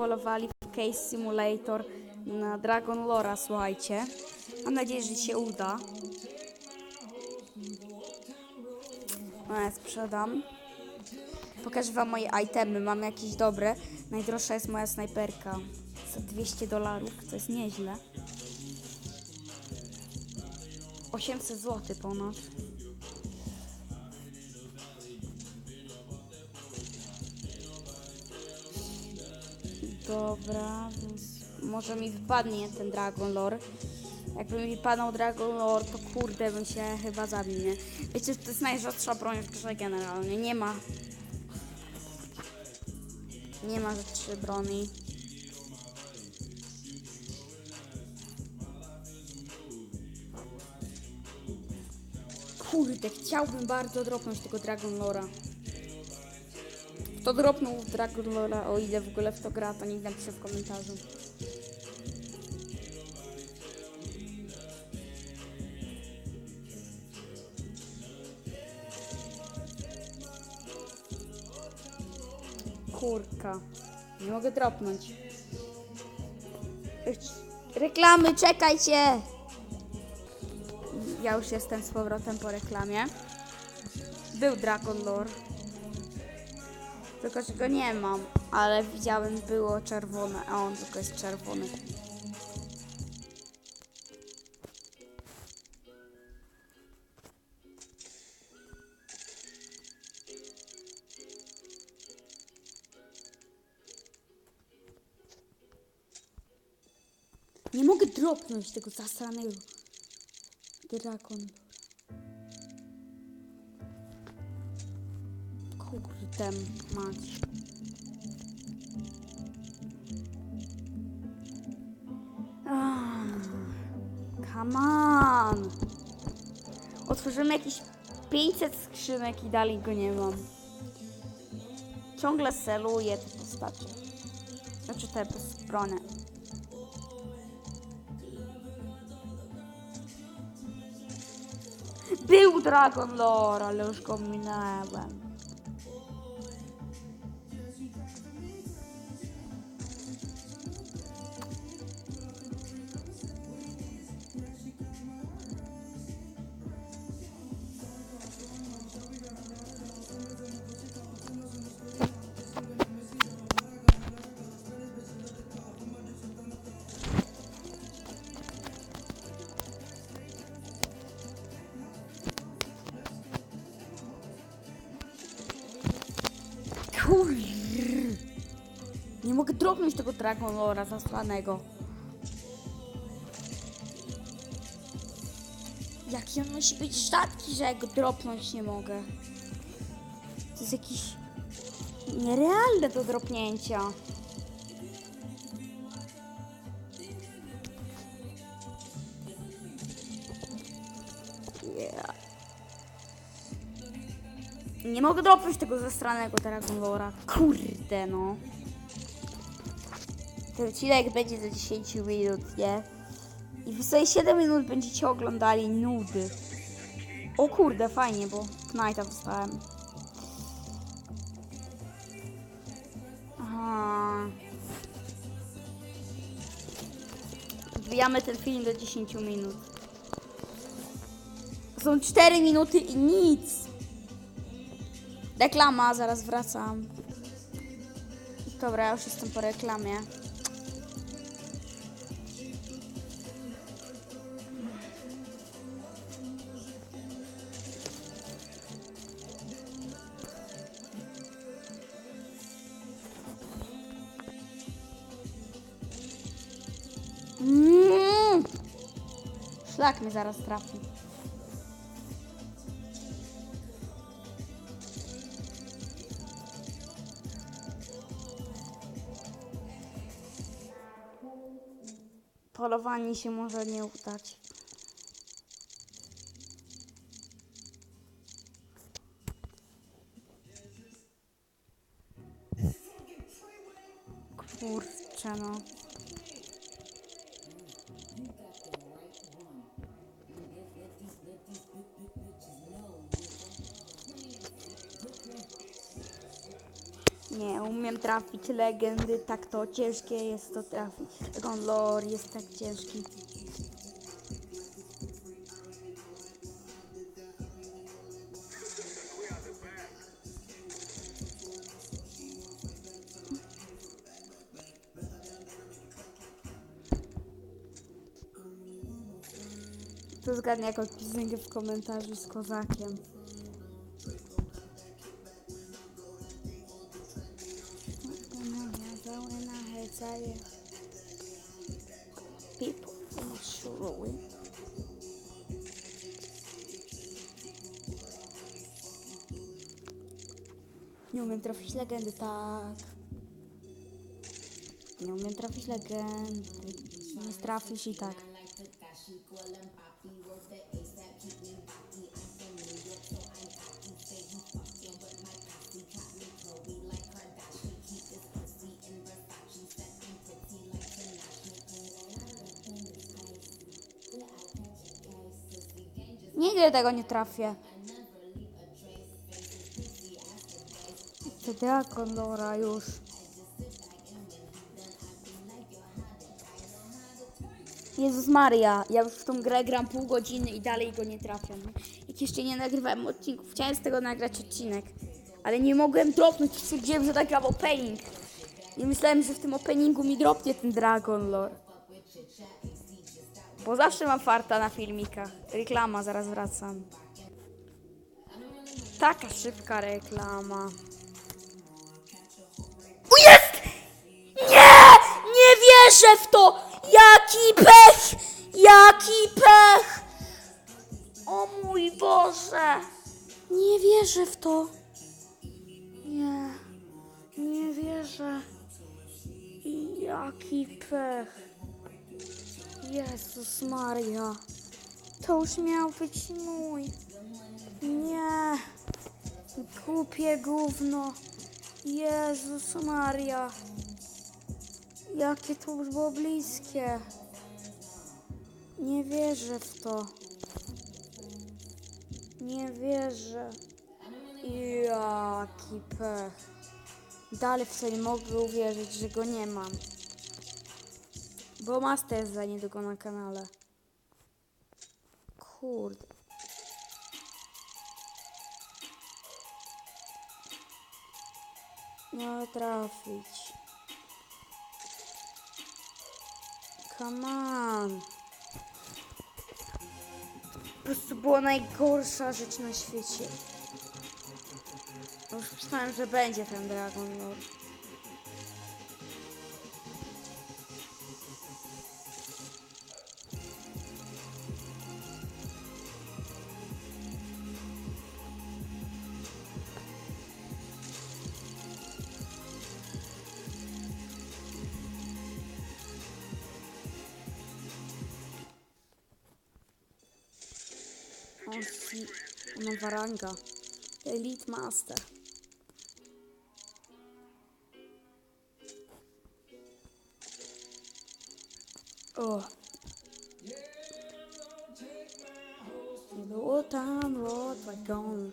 polowali w Case Simulator na Dragon Lora, słuchajcie. Mam nadzieję, że się uda. No, ja sprzedam. Pokażę wam moje itemy. Mam jakieś dobre. Najdroższa jest moja snajperka. Za 200 dolarów, to jest nieźle. 800 zł ponad. Dobra, więc może mi wypadnie ten Dragon Lore. Jakby mi wypadał Dragon Lore, to kurde bym się chyba zabił, nie? Wiecie, to jest najrzadsza broń w grze generalnie. Nie ma. Nie ma rzeczy broni. Kurde, chciałbym bardzo dropnąć tego Dragon Lora. Kto dropnął Dragon Lora, o ile w ogóle w to gra, to niech napisze w komentarzu. Kurka. Nie mogę dropnąć. Reklamy, czekajcie! Ja już jestem z powrotem po reklamie. Był Dragon Lore. Tylko, że go nie mam, ale widziałem, było czerwone, a on tylko jest czerwony. Nie mogę dropnąć tego zasranego Dragon. Kurde mać. Come on. Otworzymy jakieś 500 skrzynek i dalej go nie mam. Ciągle celuję te postacie. Znaczy te bezbrone. Był Dragon Lore, ale już go minąłem. Nie mogę dropnąć tego Dragon Lora zasłanego. Jaki on musi być rzadki, że ja go dropnąć nie mogę. To jest jakiś nierealne do dropnięcia. Nie mogę dopróć tego zastranego Dragon Lora. Kurde no. Ten odcinek będzie za 10 minut, nie? I wy sobie 7 minut będziecie oglądali nudy. O kurde, fajnie, bo Knighta dostałem. Aha. Wbijamy ten film do 10 minut. Są 4 minuty i nic. Reklama, zaraz wracam. Dobra, już jestem po reklamie. Mm. Szlak mnie zaraz trafi. Polowanie się może nie udać. Kurczę no. Nie umiem trafić legendy, tak to ciężkie jest to trafić. Dragon Lore jest tak ciężki. To zgadnie jakąś piosenkę w komentarzu z kozakiem. People from Shirley. Nie umiem trafić legendy, tak. Nie umiem trafić legendy. Nie trafisz și tak. Nigdy tego nie trafię. To Dragon Lora już. Jezus Maria, ja już w tą grę gram pół godziny i dalej go nie trafiam. Jak jeszcze nie nagrywałem odcinków, chciałem z tego nagrać odcinek, ale nie mogłem dropnąć, stwierdziłem, że nagram opening. I myślałem, że w tym openingu mi dropnie ten Dragon Lore. Bo zawsze mam farta na filmikach. Reklama, zaraz wracam. Taka szybka reklama. O jest! Nie! Nie wierzę w to! Jaki pech! Jaki pech! O mój Boże! Nie wierzę w to. Nie. Nie wierzę. Jaki pech. Jezus Maria. To już miał być mój. Nie. Głupie gówno. Jezus Maria. Jakie to już było bliskie. Nie wierzę w to. Nie wierzę. Jaki pech. Dalej w sobie nie mogę uwierzyć, że go nie mam. Bo Master jest za niedługo na kanale. Kurde. Miało trafić. Come on. Po prostu była najgorsza rzecz na świecie. Już myślałem, że będzie ten Dragon Lord. Ozzy e non Varanga. Elite Master. Oh. The old town road by gone.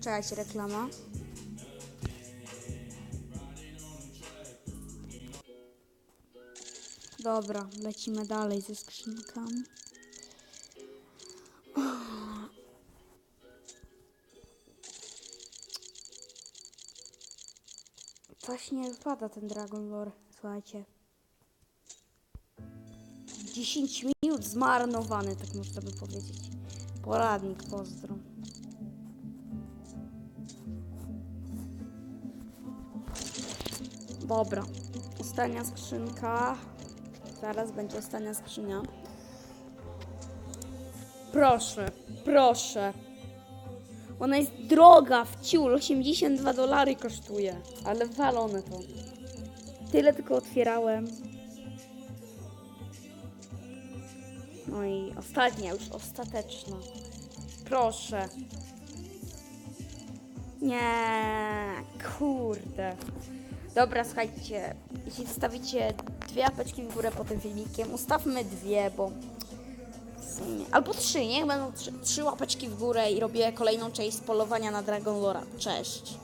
Czekajcie, reklama. Dobra, lecimy dalej ze skrzynkami. Coś nie wypada ten Dragon Lore, słuchajcie. 10 minut zmarnowany, tak można by powiedzieć. Poradnik, pozdro. Dobra, ostatnia skrzynka. Zaraz będzie ostatnia skrzynia. Proszę, proszę. Ona jest droga w ciul, 82 dolary kosztuje. Ale walone to. Tyle tylko otwierałem. No i ostatnia, już ostateczna. Proszę. Nie, kurde. Dobra, słuchajcie, jeśli wstawicie dwie apeczki w górę pod tym filmikiem, ustawmy dwie, bo albo trzy, niech będą trzy, trzy łapeczki w górę i robię kolejną część polowania na Dragon Lora. Cześć.